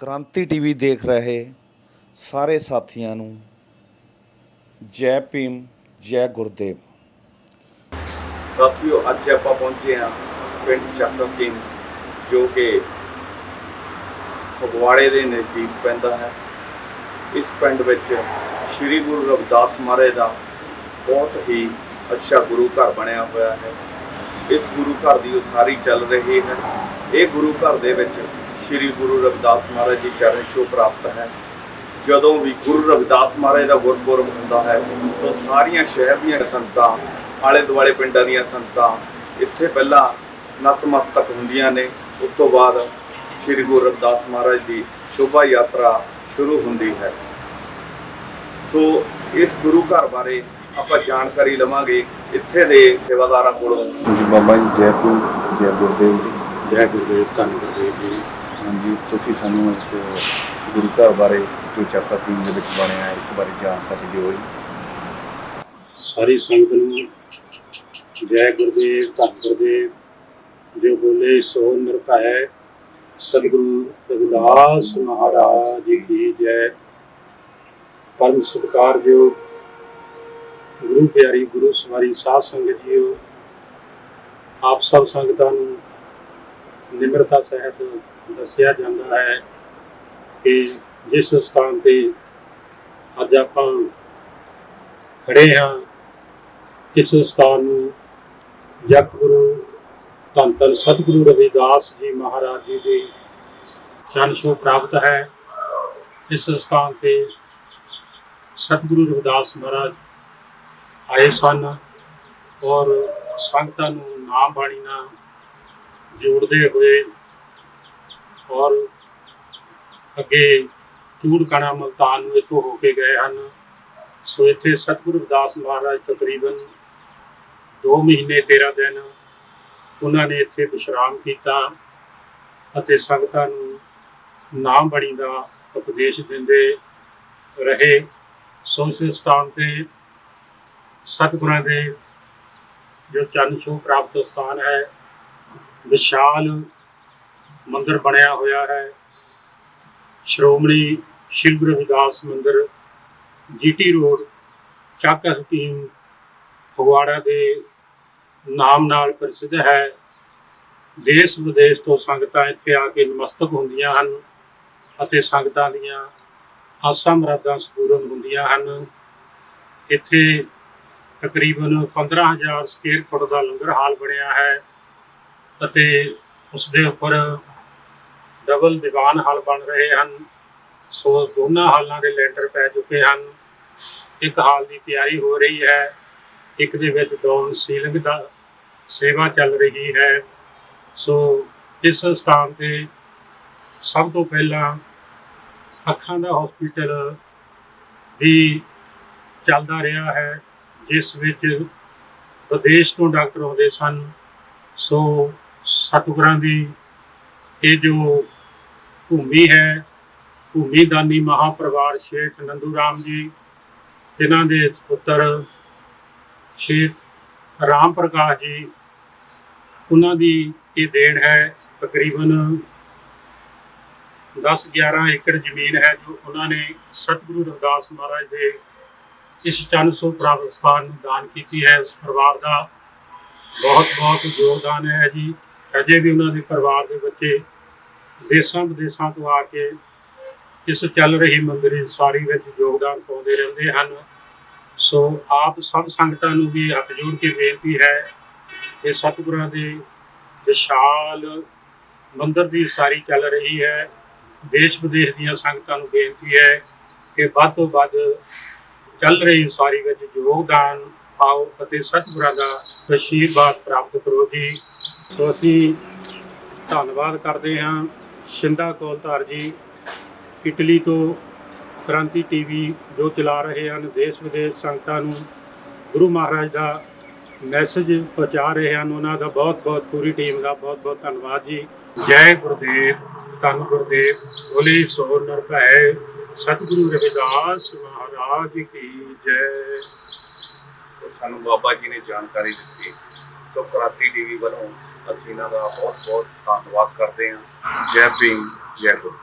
ਕ੍ਰਾਂਤੀ ਟੀਵੀ ਦੇਖ ਰਹੇ ਸਾਰੇ ਸਾਥੀਆਂ ਨੂੰ ਜੈ ਭੀਮ, ਜੈ ਗੁਰਦੇਵ। ਸਾਥੀਓ, ਅੱਜ ਆਪਾਂ ਪਹੁੰਚੇ ਹਾਂ ਪਿੰਡ ਚੱਕਰ ਸਿੰਘ ਜੋ ਕਿ ਫਗਵਾੜੇ ਦੇ ਨਜ਼ਦੀਕ ਪੈਂਦਾ ਹੈ। ਇਸ ਪਿੰਡ ਵਿੱਚ ਸ੍ਰੀ ਗੁਰੂ ਰਵਿਦਾਸ ਮਹਾਰਾਜ ਦਾ ਬਹੁਤ ਹੀ ਅੱਛਾ ਗੁਰੂ ਘਰ ਬਣਿਆ ਹੋਇਆ ਹੈ। ਇਸ ਗੁਰੂ ਘਰ ਦੀ ਉਸਾਰੀ ਚੱਲ ਰਹੀ ਹੈ। ਇਹ ਗੁਰੂ ਘਰ ਦੇ ਵਿੱਚ ਸ੍ਰੀ ਗੁਰੂ ਰਵਿਦਾਸ ਮਹਾਰਾਜ ਦੀ ਚਰਨ ਛੋਹ ਪ੍ਰਾਪਤ ਹੈ। ਜਦੋਂ ਵੀ ਗੁਰੂ ਰਵਿਦਾਸ ਮਹਾਰਾਜ ਦਾ ਗੁਰਪੁਰਬ ਹੁੰਦਾ ਹੈ ਸੋ ਸਾਰੀਆਂ ਸ਼ਹਿਰ ਦੀਆਂ ਸੰਗਤਾਂ ਆਲੇ ਦੁਆਲੇ ਪਿੰਡਾਂ ਦੀਆਂ ਸੰਗਤਾਂ ਇੱਥੇ ਪਹਿਲਾਂ ਨਤਮਸਤਕ ਹੁੰਦੀਆਂ ਨੇ। ਉਸ ਤੋਂ ਬਾਅਦ ਸ੍ਰੀ ਗੁਰੂ ਰਵਿਦਾਸ ਮਹਾਰਾਜ ਦੀ ਸ਼ੋਭਾ ਯਾਤਰਾ ਸ਼ੁਰੂ ਹੁੰਦੀ ਹੈ। ਸੋ ਇਸ ਗੁਰੂ ਘਰ ਬਾਰੇ ਆਪਾਂ ਜਾਣਕਾਰੀ ਲਵਾਂਗੇ ਇੱਥੇ ਦੇ ਸੇਵਾਦਾਰਾਂ ਕੋਲੋਂ। ਜੀ ਬਾਬਾ ਜੀ ਜੈ ਭੂ ਜੈ ਗੁਰਦੇਵ ਜੀ ਜੈ ਗੁਰਦੇਵ ਧੰਨ ਗੁਰਦੇਵ ਜੀ। ਹਾਂਜੀ, ਤੁਸੀਂ ਸਾਨੂੰ ਇੱਕ ਗੁਰੂ ਘਰ ਬਾਰੇ ਜੋ ਚੱਕਰ ਸਿੰਘ ਦੇ ਵਿੱਚ ਬਣਿਆ ਇਸ ਬਾਰੇ ਜਾਣਕਾਰੀ ਦਿਓ ਜੀ। ਸਾਰੀ ਸੰਗਤ ਨੂੰ ਜੈ ਗੁਰਦੇਵ, ਧੰਨ ਗੁਰਦੇਵ, ਜੋ ਬੋਲੇ ਸੋ ਨਿਰਭੈ, ਸਤਿਗੁਰੂ ਰਵਿਦਾਸ ਮਹਾਰਾਜ ਜੀ ਕੀ ਜੈ। ਪਰਮ ਸਤਿਕਾਰਯੋਗ ਗੁਰੂ ਪਿਆਰੀ, ਗੁਰੂ ਸਵਾਰੀ ਸਾਧ ਸੰਗਤ ਜੀਓ। ਆਪ ਸਭ ਸੰਗਤਾਂ ਨੂੰ ਨਿਮਰਤਾ ਸਾਹਿਬ ਦੱਸਿਆ ਜਾਂਦਾ ਹੈ ਕਿ ਜਿਸ ਸਥਾਨ ਤੇ ਅੱਜ ਆਪਾਂ ਖੜੇ ਹਾਂ, ਇਸ ਸਥਾਨ ਨੂੰ ਜਪ ਗੁਰੂ ਧੰਨ ਧੰਨ ਸਤਿਗੁਰੂ ਰਵਿਦਾਸ ਜੀ ਮਹਾਰਾਜ ਜੀ ਦੀ ਚਰਨ ਛੋਹ ਪ੍ਰਾਪਤ ਹੈ। ਇਸ ਸਥਾਨ ਤੇ ਸਤਿਗੁਰੂ ਰਵਿਦਾਸ ਮਹਾਰਾਜ ਆਏ ਸਨ ਔਰ ਸੰਗਤਾਂ ਨੂੰ ਨਾਮ ਬਾਣੀ ਨਾਲ ਜੋੜਦੇ ਹੋਏ ਔਰ ਅੱਗੇ ਚੂੜਕਣਾ ਮਲਤਾਨ ਨੂੰ ਇੱਥੋਂ ਹੋ ਕੇ ਗਏ ਹਨ। ਸੋ ਇੱਥੇ ਸਤਿਗੁਰੂ ਰਵਿਦਾਸ ਮਹਾਰਾਜ ਤਕਰੀਬਨ 2 ਮਹੀਨੇ 13 ਦਿਨ ਉਹਨਾਂ ਨੇ ਇੱਥੇ ਵਿਸ਼ਰਾਮ ਕੀਤਾ ਅਤੇ ਸੰਗਤਾਂ ਨੂੰ ਨਾਮ ਬਣੀ ਦਾ ਉਪਦੇਸ਼ ਦਿੰਦੇ ਰਹੇ। ਸੋ ਇਸ ਸਥਾਨ ਤੇ ਸਤਿਗੁਰਾਂ ਦੇ ਜੋ ਚਰਨ ਛੋਹ ਪ੍ਰਾਪਤ ਸਥਾਨ ਹੈ ਵਿਸ਼ਾਲ ਮੰਦਿਰ ਬਣਿਆ ਹੋਇਆ ਹੈ। ਸ਼੍ਰੋਮਣੀ ਸ਼੍ਰੀ ਗੁਰੂ ਰਵਿਦਾਸ ਮੰਦਿਰ, ਜੀਟੀ ਰੋਡ, ਚੱਕ ਹਕੀਮ ਫਗਵਾੜਾ ਦੇ ਨਾਮ ਨਾਲ ਪ੍ਰਸਿੱਧ ਹੈ। ਦੇਸ਼ ਵਿਦੇਸ਼ ਤੋਂ ਸੰਗਤਾਂ ਇੱਥੇ ਆ ਕੇ ਨਮਸਤਕ ਹੁੰਦੀਆਂ ਹਨ ਅਤੇ ਸੰਗਤਾਂ ਦੀਆਂ ਆਸਾਂ ਮਰਾਦਾਂ ਸਪੂਰਨ ਹੁੰਦੀਆਂ ਹਨ। ਇੱਥੇ ਤਕਰੀਬਨ 15000 ਸਕੁਅਰ ਫੁੱਟ ਦਾ ਲੰਗਰ ਹਾਲ ਬਣਿਆ ਹੈ। ਅਤੇ ਉਸ ਦੇ ਉੱਪਰ ਡਬਲ ਦੀਵਾਨ ਹਾਲ ਬਣ ਰਹੇ ਹਨ। ਸੋ ਦੋਨਾਂ ਹਾਲਾਂ ਦੇ ਲੈਂਟਰ ਪੈ ਚੁੱਕੇ ਹਨ। ਇੱਕ ਹਾਲ ਦੀ ਤਿਆਰੀ ਹੋ ਰਹੀ ਹੈ। ਇੱਕ ਦੇ ਵਿੱਚ ਡਾਊਨ ਸੀਲਿੰਗ ਦਾ ਸੇਵਾ ਚੱਲ ਰਹੀ ਹੈ। ਸੋ ਇਸ ਸਥਾਨ ਤੇ ਸਭ ਤੋਂ ਪਹਿਲਾਂ ਅੱਖਾਂ ਦਾ ਹਸਪੀਟਲ ਵੀ ਚੱਲਦਾ ਰਿਹਾ ਹੈ, ਜਿਸ ਵਿੱਚ ਵਿਦੇਸ਼ ਤੋਂ ਡਾਕਟਰ ਆਉਂਦੇ ਸਨ। ਸੋ ਸਤਿਗੁਰਾਂ ਦੀ ਇਹ ਜੋ ਭੂਮੀ ਹੈ, ਭੂਮੀ ਦਾਨੀ ਮਹਾਪਰਿਵਾਰ ਸ਼ੇਖ ਨੰਦੂ ਰਾਮ ਜੀ, ਜਿਨ੍ਹਾਂ ਦੇ ਪੁੱਤਰ ਸ਼ੇਖ ਰਾਮ ਪ੍ਰਕਾਸ਼ ਜੀ, ਉਹਨਾਂ ਦੀ ਇਹ ਦੇਣ ਹੈ ਤਕਰੀਬਨ 10-11 ਏਕੜ ਜ਼ਮੀਨ ਹੈ ਜੋ ਉਹਨਾਂ ਨੇ ਸਤਿਗੁਰੂ ਰਵਿਦਾਸ ਮਹਾਰਾਜ ਦੇ ਇਸ ਚੰਨ ਸੋ ਪ੍ਰਾਪਤ ਸਥਾਨ ਨੂੰ ਦਾਨ ਕੀਤੀ ਹੈ। ਉਸ ਪਰਿਵਾਰ ਦਾ ਬਹੁਤ ਬਹੁਤ ਯੋਗਦਾਨ ਹੈ ਜੀ। ਅਜੇ ਵੀ ਉਹਨਾਂ ਦੇ ਪਰਿਵਾਰ ਦੇ ਬੱਚੇ ਦੇਸਾਂ ਵਿਦੇਸਾਂ ਤੋਂ ਆ ਕੇ ਇਸ ਚੱਲ ਰਹੀ ਮੰਦਿਰ ਸਾਰੀ ਵਿੱਚ ਯੋਗਦਾਨ ਪਾਉਂਦੇ ਰਹਿੰਦੇ ਹਨ। ਸੋ ਆਪ ਸਭ ਸੰਗਤਾਂ ਨੂੰ ਵੀ ਹੱਥ ਜੋੜ ਕੇ ਬੇਨਤੀ ਹੈ ਕਿ ਸਤਿਗੁਰਾਂ ਦੇ ਵਿਸ਼ਾਲ ਮੰਦਰ ਦੀ ਸਾਰੀ ਚੱਲ ਰਹੀ ਹੈ। ਦੇਸ਼ ਵਿਦੇਸ਼ ਦੀਆਂ ਸੰਗਤਾਂ ਨੂੰ ਬੇਨਤੀ ਹੈ ਕਿ ਵੱਧ ਤੋਂ ਵੱਧ ਚੱਲ ਰਹੀ ਸਾਰੀ ਵਿੱਚ ਯੋਗਦਾਨ ਪਾਓ ਅਤੇ ਸਤਿਗੁਰਾਂ ਦਾ ਆਸ਼ੀਰਵਾਦ ਪ੍ਰਾਪਤ ਕਰੋ ਜੀ। ਸੋ ਅਸੀਂ ਧੰਨਵਾਦ ਕਰਦੇ ਹਾਂ ਸ਼ਿੰਦਾ ਕੌਲਧਾਰ ਜੀ, ਇਟਲੀ ਤੋਂ ਕ੍ਰਾਂਤੀ ਟੀਵੀ ਜੋ ਚਲਾ ਰਹੇ ਹਨ, ਦੇਸ਼ ਵਿਦੇਸ਼ ਸੰਗਤਾਂ ਨੂੰ ਗੁਰੂ ਮਹਾਰਾਜ ਦਾ ਮੈਸੇਜ ਪਹੁੰਚਾ ਰਹੇ ਹਨ, ਉਹਨਾਂ ਦਾ ਬਹੁਤ ਬਹੁਤ ਪੂਰੀ ਟੀਮ ਦਾ ਬਹੁਤ ਬਹੁਤ ਧੰਨਵਾਦ ਜੀ। ਜੈ ਗੁਰਦੇਵ, ਧੰਨ ਗੁਰਦੇਵ, ਬੋਲੇ ਸੋ ਨਿਰਭੈ ਸਤਿਗੁਰੂ ਰਵਿਦਾਸ ਮਹਾਰਾਜ ਕੀ ਜੈ। ਸਾਨੂੰ ਬਾਬਾ ਜੀ ਨੇ ਜਾਣਕਾਰੀ ਦਿੱਤੀ। ਸੋ ਕ੍ਰਾਂਤੀ ਟੀਵੀ ਵੱਲੋਂ ਅਸੀਂ ਇਹਨਾਂ ਦਾ ਬਹੁਤ ਬਹੁਤ ਧੰਨਵਾਦ ਕਰਦੇ ਹਾਂ। ਜੈ ਭੀਮ ਜੈ ਗੁਰੂ।